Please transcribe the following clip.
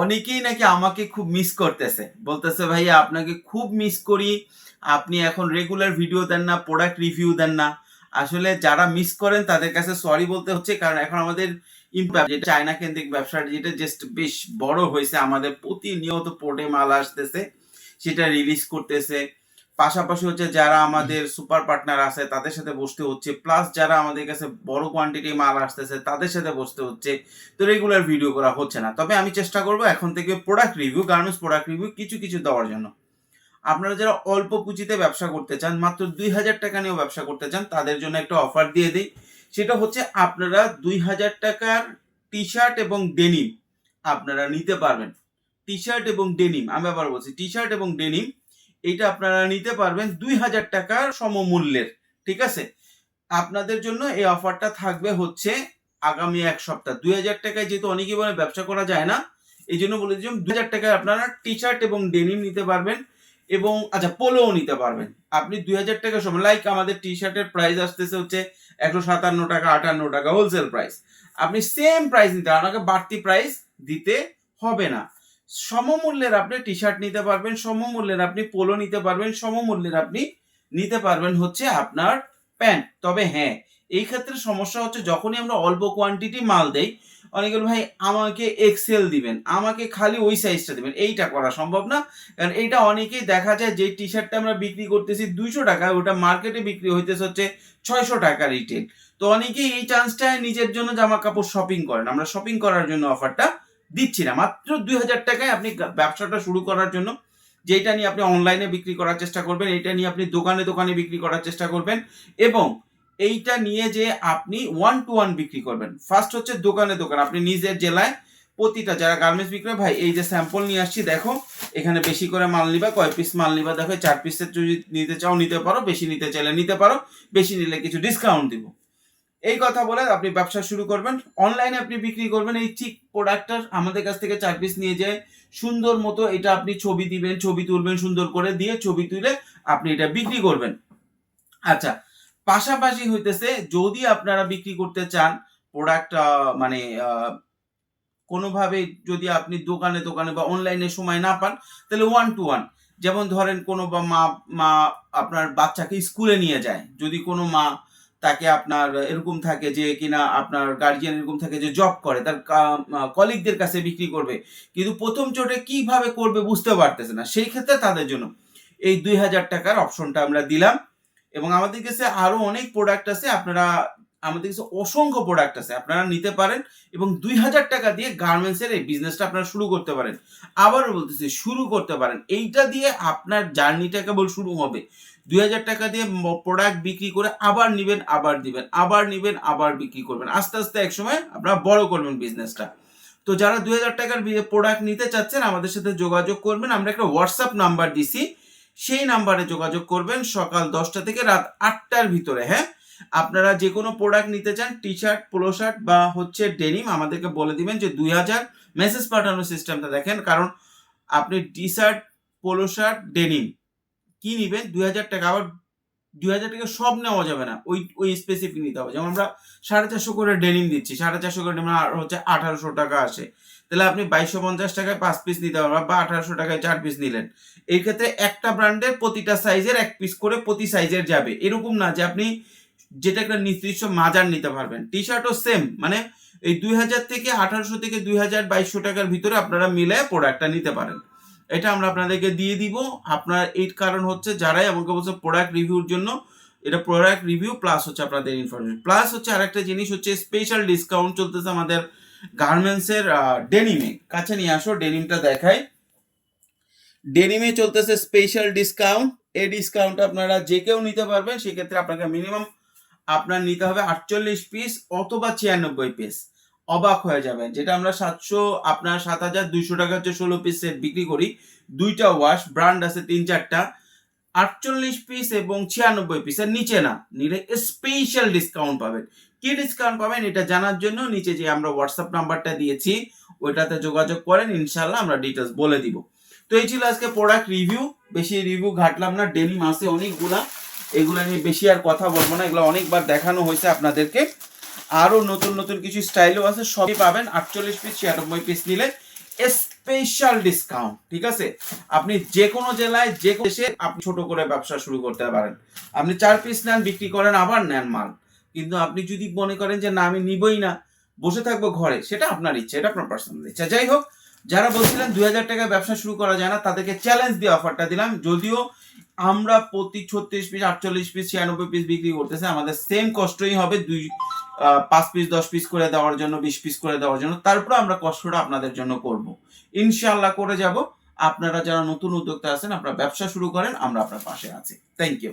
অনেকেই নাকি আমাকে খুব মিস করতেছে। বলতেছে, ভাইয়া, আপনাকে খুব মিস করি। আপনি এখন রেগুলার ভিডিও দেন না প্রোডাক্ট রিভিউ দেন না। আসলে যারা মিস করেন, তাদের কাছে সরি বলতে হচ্ছে, কারণ এখন আমাদের ইম্প্যাক্ট যেটা চায়না কেন্দ্রিক ব্যবসাটা যেটা জাস্ট বেশ বড় হয়েছে, আমাদের প্রতিনিয়ত পোর্টে মাল আসতেছে, সেটা রিলিজ করতেছে। পাশাপাশি হচ্ছে যারা আমাদের সুপার পার্টনার আছে, তাদের সাথে বসতে হচ্ছে। প্লাস যারা আমাদের কাছে বড় কোয়ান্টিটি মাল আসতেছে, তাদের সাথে বসতে হচ্ছে। তো রেগুলার ভিডিও করা হচ্ছে না। তবে আমি চেষ্টা করব এখন থেকে product review garments product review কিছু কিছু দেওয়ার জন্য। আপনারা যারা অল্প পুঁজিতে ব্যবসা করতে চান, মাত্র দুই হাজার টাকা নিয়েও ব্যবসা করতে চান, তাদের জন্য একটা অফার দিয়ে দিই। সেটা হচ্ছে আপনারা দুই হাজার টাকার টি শার্ট এবং ডেনিম আপনারা নিতে পারবেন। টি শার্ট এবং ডেনিম আমি আবার বলছি টি শার্ট এবং ডেনিম এইটা আপনারা নিতে পারবেন দুই হাজার টাকার সমমূল্যের, ঠিক আছে? আপনাদের জন্য এই অফারটা থাকবে হচ্ছে আগামী এক সপ্তাহ। দুই হাজার টাকায় যেহেতু অনেকেই বলে ব্যবসা করা যায় না, এই জন্য বলে দিচ্ছি দুই হাজার টাকায় আপনারা টি শার্ট এবং ডেনিম নিতে পারবেন এবং আচ্ছা পোলোও নিতে পারবেন। আপনি দুই হাজার টাকা সময় লাইক আমাদের টি শার্টের প্রাইস আসতেছে হচ্ছে একশো সাতান্ন টাকা, আটান্ন টাকা হোলসেল প্রাইস আপনি সেম প্রাইস নিতে আপনাকে বাড়তি প্রাইস দিতে হবে না। সমমূল্যের আপনি টি শার্ট নিতে পারবেন, সমমূল্যের আপনি পোলো নিতে পারবেন, সমমূল্যের আপনি নিতে পারবেন হচ্ছে আপনার প্যান্ট। তবে হ্যাঁ এই ক্ষেত্রে সমস্যা হচ্ছে যখনই আমরা অল্প কোয়ান্টিটি মাল দেই, অনেকে ভাই, আমাকে এক্সেল দিবেন, আমাকে খালি ওই সাইজটা দিবেন। এইটা করা সম্ভব না। কারণ এইটা অনেকেই দেখা যায় যে টি শার্টটা আমরা বিক্রি করতেছি দুইশো টাকা, ওটা মার্কেটে বিক্রি হইতেছে হচ্ছে ছয়শো টাকা রিটেল তো অনেকেই এই চান্সটায় নিজের জন্য জামা কাপড় শপিং করেন। আমরা শপিং করার জন্য অফারটা দিচ্ছি না। মাত্র দুই হাজার টাকায় আপনি ব্যবসাটা শুরু করার জন্য যেটা নিয়ে আপনি অনলাইনে বিক্রি করার চেষ্টা করবেন এইটা নিয়ে আপনি দোকানে দোকানে বিক্রি করার চেষ্টা করবেন এবং এইটা নিয়ে যে আপনি ওয়ান টু ওয়ান বিক্রি করবেন। ফার্স্ট হচ্ছে দোকানে দোকান। আপনি নিজের জেলায় প্রতিটা যারা গার্মেন্টস বিক্রি করে, ভাই এই যে স্যাম্পল নিয়ে আসছি দেখো এখানে বেশি করে মাল নিবা কয় পিস মাল নিবা দেখো চার পিসের যদি নিতে চাও নিতে পারো বেশি নিতে চাইলে নিতে পারো বেশি নিলে কিছু ডিসকাউন্ট দিব। এই কথা বলে আপনি ব্যবসা শুরু করবেন। অনলাইনে আপনি বিক্রি করবেন। এই ঠিক প্রোডাক্টটা আমাদের কাছ থেকে চার পিস নিয়ে যায় সুন্দর মতো এটা আপনি ছবি দিবেন, ছবি তুলবেন, সুন্দর করে দিয়ে ছবি তুলে আপনি এটা বিক্রি করবেন। আচ্ছা পাশাপাশি হইতেছে যদি আপনারা বিক্রি করতে চান প্রোডাক্ট মানে কোনোভাবে যদি আপনি দোকানে দোকানে বা অনলাইনে সময় না পান, তাহলে ওয়ান টু ওয়ান যেমন ধরেন কোনো বা মা মা আপনার বাচ্চাকে স্কুলে নিয়ে যায়। যদি কোনো মা তাকে আপনার এরকম থাকে যে কিনা আপনার গার্জিয়ান এরকম থাকে যে জব করে, তার কলিগদের কাছে বিক্রি করবে। কিন্তু প্রথম চোটে কীভাবে করবে বুঝতে পারতেছে না। সেই ক্ষেত্রে তাদের জন্য এই দুই হাজার টাকার অপশনটা আমরা দিলাম। এবং আমাদের কাছে আরও অনেক প্রোডাক্ট আছে, আপনারা, আমাদের কাছে অসংখ্য প্রোডাক্ট আছে, আপনারা নিতে পারেন। এবং দুই হাজার টাকা দিয়ে গার্মেন্টসের এই বিজনেসটা আপনারা শুরু করতে পারেন। আবারও বলতেছি, শুরু করতে পারেন। এইটা দিয়ে আপনার জার্নিটা কেবল শুরু হবে। দুই হাজার টাকা দিয়ে প্রোডাক্ট বিক্রি করে আবার নিবেন, আবার দিবেন, আবার নিবেন, আবার বিক্রি করবেন। আস্তে আস্তে একসময় আপনারা বড় করবেন বিজনেসটা তো যারা দুই হাজার টাকার প্রোডাক্ট নিতে চাচ্ছেন, আমাদের সাথে যোগাযোগ করবেন। আমরা একটা হোয়াটসঅ্যাপ নাম্বার দিছি। সেই নাম্বারে যোগাযোগ করবেন সকাল দশটা থেকে রাত আটটার ভিতরে হ্যাঁ? আপনারা যে কোনো প্রোডাক্ট নিতে চান টি শার্ট পোলো শার্ট বা হচ্ছে ডেনিম আমাদেরকে বলে দিবেন যে দুই হাজার মেসেজ পাঠানোর সিস্টেমটা দেখেন। কারণ আপনি T shirt polo shirt denim কি নিবেন দুই হাজার টাকা। আবার দুই হাজার টাকা সব নেওয়া যাবে না। ওই ওই স্পেসিফিক নিতে হবে। যেমন আমরা সাড়ে চারশো করে ডেনিম দিচ্ছি। সাড়ে চারশো করে ডেনিম আর হচ্ছে আঠারোশো টাকা আসে। তাহলে আপনি বাইশশো পঞ্চাশ টাকায় পাঁচ পিস নিতে পারবেন বা আঠারোশো টাকায় চার পিস নিলেন। এই ক্ষেত্রে একটা ব্র্যান্ডের প্রতিটা সাইজের এক পিস করে প্রতি সাইজের যাবে। এরকম না যে আপনি যেটা একটা নির্দিষ্ট মাজার নিতে পারবেন। টি শার্টও সেম মানে এই দুই হাজার থেকে আঠারোশো থেকে দুই হাজার বাইশশো টাকার ভিতরে আপনারা মিলে প্রোডাক্টটা নিতে পারেন। এটা আমরা আপনাদেরকে দিয়ে দিব। আপনার এই কারণ হচ্ছে যারাই আমাকে বলছে প্রোডাক্ট রিভিউর জন্য, এটা প্রোডাক্ট রিভিউ প্লাস হচ্ছে আপনাদের ইনফরমেশন প্লাস হচ্ছে আরেকটা জিনিস হচ্ছে স্পেশাল ডিসকাউন্ট চলতেছে আমাদের গার্মেন্টসের ডেনিমে কাছে নিয়ে আসো ডেনিমটা দেখাই। ডেনিমে চলতেছে স্পেশাল ডিসকাউন্ট এই ডিসকাউন্ট আপনারা যে কেউ নিতে পারবেন, সেক্ষেত্রে আপনাকে মিনিমাম আপনার নিতে হবে আটচল্লিশ পিস অথবা ছিয়ানব্বই পিস অবাক হয়ে যাবেন। যেটা আমরা সাতশো, আপনার সাত হাজার দুইশো টাকা হচ্ছে ষোলো পিস সেট বিক্রি করি। দুইটা ওয়াশ ব্র্যান্ড আছে তিন চারটা। আটচল্লিশ পিস এবং ছিয়ানব্বই পিসের নিচে না, নিলে স্পেশাল ডিসকাউন্ট পাবেন। কি ডিসকাউন্ট পাবেন এটা জানার জন্য নিচে যে আমরা হোয়াটসঅ্যাপ নাম্বারটা দিয়েছি, ওইটাতে যোগাযোগ করেন ইনশাল্লাহ আমরা ডিটেলস বলে দিব। তো এই ছিল আজকে প্রোডাক্ট রিভিউ বেশি রিভিউ ঘাটলাম না ডেলি মাসে অনেকগুলা। এগুলা নিয়ে বেশি আর কথা বলব না, এগুলো অনেকবার দেখানো হয়েছে আপনাদেরকে। আরও নতুন নতুন কিছু স্টাইলও আছে, সবই পাবেন। আটচল্লিশ পিস ছিয়ানব্বই পিস নিলে স্পেশাল ডিসকাউন্ট ঠিক আছে? আপনি যে কোনো জেলায় যে কোনো দেশে আপনি ছোট করে ব্যবসা শুরু করতে পারেন। আপনি চার পিস নেন, বিক্রি করেন, আবার নেন মাল। কিন্তু আপনি যদি মনে করেন যে, না, আমি নিবই না, বসে থাকব ঘরে, সেটা আপনার ইচ্ছে, এটা আপনার পার্সোনাল ইচ্ছা। যাই হোক, যারা বলছিলেন দুই হাজার টাকায় ব্যবসা শুরু করা যায় না, তাদেরকে চ্যালেঞ্জ দিয়ে অফারটা দিলাম। যদিও আমরা প্রতি ছত্রিশ পিস আটচল্লিশ পিস ছিয়ানব্বই পিস বিক্রি করতেছে, আমাদের সেম কষ্টই হবে দুই পাঁচ পিস দশ পিস করে দেওয়ার জন্য, বিশ পিস করে দেওয়ার জন্য। তারপরে আমরা কষ্টটা আপনাদের জন্য করব। ইনশাল্লাহ করে যাব। আপনারা যারা নতুন উদ্যোক্তা আছেন, আপনারা ব্যবসা শুরু করেন, আমরা আপনার পাশে আছি। Thank you